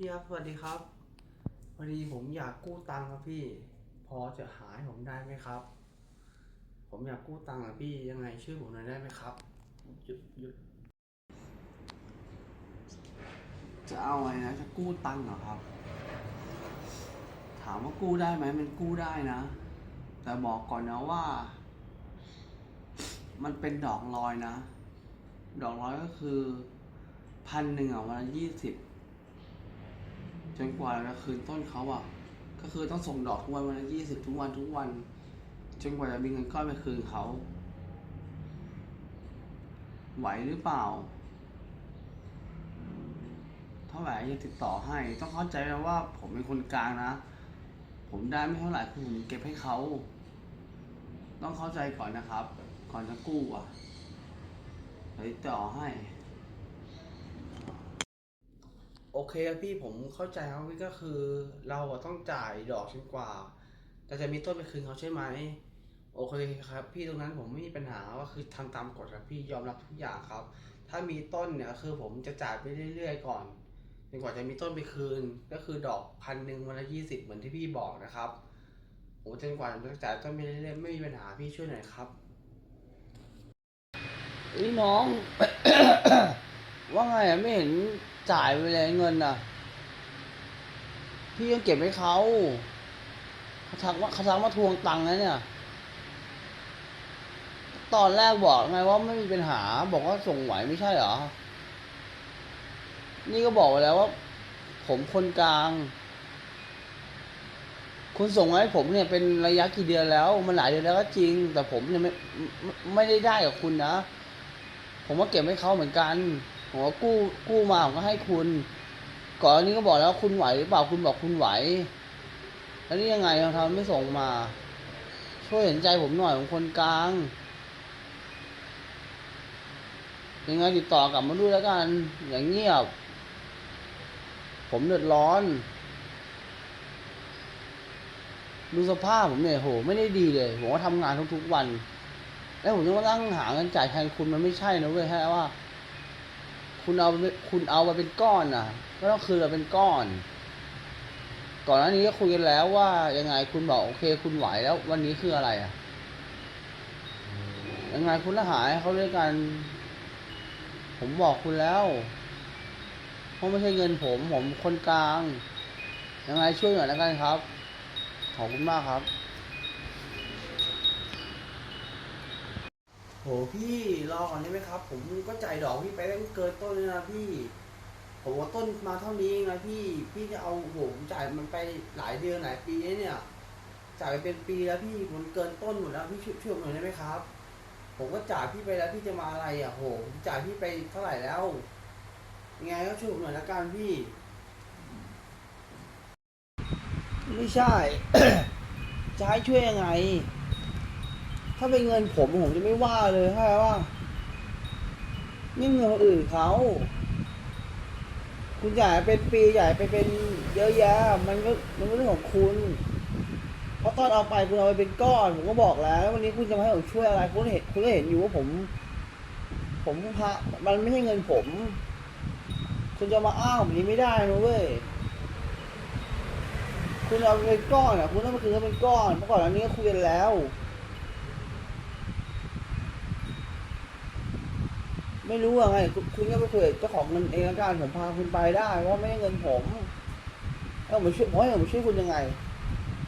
พี่ครับสวัสดีครับพอดีผมอยากกู้ตังค์ครับพี่ พอจะหาให้ผมได้ไหมครับ ผมอยากกู้ตังค์อะพี่ยังไงช่วยผมหน่อยได้ไหมครับหยุดหยุดจะเอาไงนะจะกู้ตังค์เหรอครับ ถามว่ากู้ได้ไหมมันกู้ได้นะ แต่บอกก่อนนะว่า มันเป็นดอกลอยนะ ดอกลอยก็คือพันหนึ่งอะวันละยี่สิบ จนกว่าจะคืนต้นเขาอะ ก็คือต้องส่งดอกทุกวันวันละยี่สิบทุกวันทุกวัน จนกว่าจะมีเงินก้อนไปคืนเขา ไหวหรือเปล่า เท่าไหร่จะติดต่อให้ ต้องเข้าใจนะว่า ผมเป็นคนกลางนะ ผมได้ไม่เท่าไหร่คือผมเก็บให้เขา ต้องเข้าใจก่อนนะครับ ก่อนจะกู้อะติดต่อให้ โอเคครับพี่ผมเข้าใจครับพี่ก็คือ เราอะต้องจ่ายดอกจนกว่า แต่จะมีต้นไปคืนเขาใช่ไหมโอเคครับ พี่ตรงนั้นผมไม่มีปัญหาก็คือทำตามกฎครับพี่ยอมรับทุกอย่างครับ ถ้ามีต้นเนี่ยคือผมจะจ่ายไปเรื่อย ๆ ก่อนจนกว่าจะมีต้นไปคืน ก็คือดอกพันหนึ่งวันละยี่สิบเหมือนที่พี่บอกนะครับผมจนกว่าจะจ่ายต้นไปเรื่อยๆไม่มีปัญหาพี่ช่วยหน่อยครับนี่น้อง ว่าไงอะไม่เห็น จ่ายไปเลยเงินอะ พี่ยังเก็บให้เขาเขาทักว่าเขาทักมาทวงตังค์นะเนี่ย ตอนแรกบอกไงว่าไม่มีปัญหา บอกว่าส่งไหวไม่ใช่เหรอ นี่ก็บอกไปแล้วว่า ผมคนกลาง คุณส่งมาให้ผมเนี่ยเป็นระยะกี่เดือนแล้ว มันหลายเดือนแล้วก็จริง แต่ผมเนี่ยไม่ไม่ไม่ได้ได้กับคุณนะ ผมก็เก็บให้เขาเหมือนกัน ผมก็กู้กู้มาผมก็ให้คุณ ก่อนอันนี้ก็บอกแล้วคุณไหวหรือเปล่าคุณบอกคุณไหว แล้วนี่ยังไงทำไมไม่ส่งมา ช่วยเห็นใจผมหน่อยผมคนกลางยังไงติดต่อกลับมาด้วยแล้วกัน อย่างเงียบ ผมเดือดร้อน ดูสภาพผมเนี่ยโห ไม่ได้ดีเลยผมก็ทำงานทุกๆวัน แล้วผมจะมาตั้งหาเงินจ่ายแทนคุณมันไม่ใช่นะเว้ยแค่ว่า คุณเอาไปคุณเอามาเป็นก้อนน่ะก็ต้องคืนเราเป็นก้อน ก่อนหน้านี้ก็คุยกันแล้วว่ายังไงคุณบอกโอเค คุณไหวแล้ว วันนี้คืออะไรอะยังไงคุณละหายเขาด้วยกัน ผมบอกคุณแล้วเพราะไม่ใช่เงินผม ผมคนกลาง ยังไงช่วยหน่อยแล้วกันครับ ขอบคุณมากครับ โห พี่รอก่อนได้ไหมครับ ผมก็จ่ายดอกพี่ไปตั้งเกินต้นเลยนะพี่ผมว่าต้นมาเท่านี้เองนะพี่ พี่จะเอาโหผมจ่ายมันไปหลายเดือนหลายปีเนี่ย จ่ายไปเป็นปีแล้วพี่มันเกินต้นหมดแล้วพี่ช่วยช่วยหน่อยได้ไหมครับ ผมก็จ่ายพี่ไปแล้วพี่จะมาอะไรอะโหผมจ่ายพี่ไปเท่าไหร่แล้วยังไงก็ช่วยหน่อยละกันพี่ ไม่ใช่จะให้ช่วยยังไง ถ้าเป็นเงินผมผมจะไม่ว่าเลยใช่ว่านี่เงินคนอื่นเขา คุณจ่ายเป็นปีจ่ายไปเป็นเยอะแยะ มันก็มันก็เรื่องของคุณ เพราะตอนเอาไปคุณเอาไปเป็นก้อน ผมก็บอกแล้ว วันนี้คุณจะมาให้ผมช่วยอะไร คุณเห็นคุณก็เห็นอยู่ว่าผม ผมพระมันไม่ใช่เงินผม คุณจะมาอ้างแบบนี้ไม่ได้นะเว้ยคุณเอาเป็นก้อนอะ คุณต้องมาคืนเขาเป็นก้อนเมื่อก่อนอันนี้ก็คุยกันแล้ว ไม่รู้อะไงคุณก็ไปคุยกับเจ้าของเงินเองละกันผมพาคุณไปได้เพราะไม่ใช่เงินผมแล้วผมช่วยผมให้ผมช่วยคุณยังไง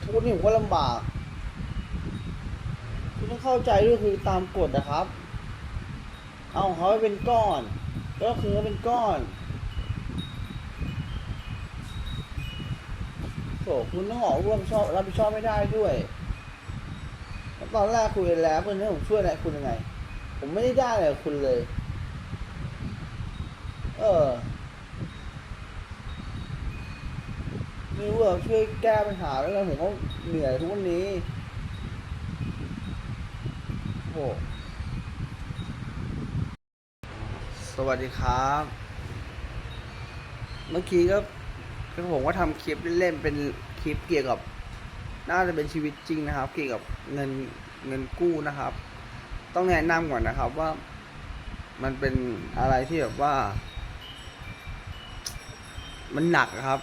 ทุกวันนี้ผมก็ลำบาก คุณต้องเข้าใจด้วยคือตามกฎนะครับ เอาของเขาไปเป็นก้อนแล้วคือเป็นก้อนโถคุณต้องออกร่วมชอบรับผิดชอบไม่ได้ด้วยตอนแรกคุยแล้วเพื่อนให้ผมช่วยอะไรคุณยังไง ผมไม่ได้ได้อะไรคุณเลย เออไม่รู้ว่าช่วยแก้ปัญหาแล้วกันผมก็เหนื่อยทุกวันนี้โอ้สวัสดีครับ เมื่อกี้ก็คือผมก็ทำคลิปเล่นเป็นคลิปเกี่ยวกับ น่าจะเป็นชีวิตจริงนะครับ เกี่ยวกับเงินเงินกู้นะครับ ต้องแนะนำก่อนนะครับว่ามันเป็นอะไรที่แบบว่า มันหนักครับ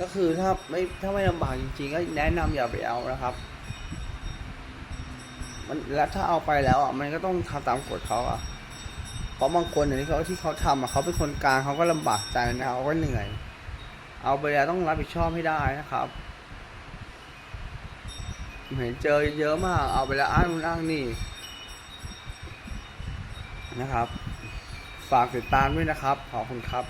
ก็คือถ้าไม่ถ้าไม่ลำบากจริงๆก็แนะนำอย่าไปเอานะครับ มันแล้วถ้าเอาไปแล้วอะมันก็ต้องทำตามกฎเขาอะเพราะบางคนอย่างที่เขาที่เขาทำอะเขาเป็นคนกลางเขาก็ลำบากใจนะเขาก็เหนื่อย เอาไปแล้วต้องรับผิดชอบให้ได้นะครับเห็นเจอเยอะมาก เอาไปแล้วอ้างนู่นอ้างนี่นะครับ ฝากติดตามด้วยนะครับ ขอบคุณครับ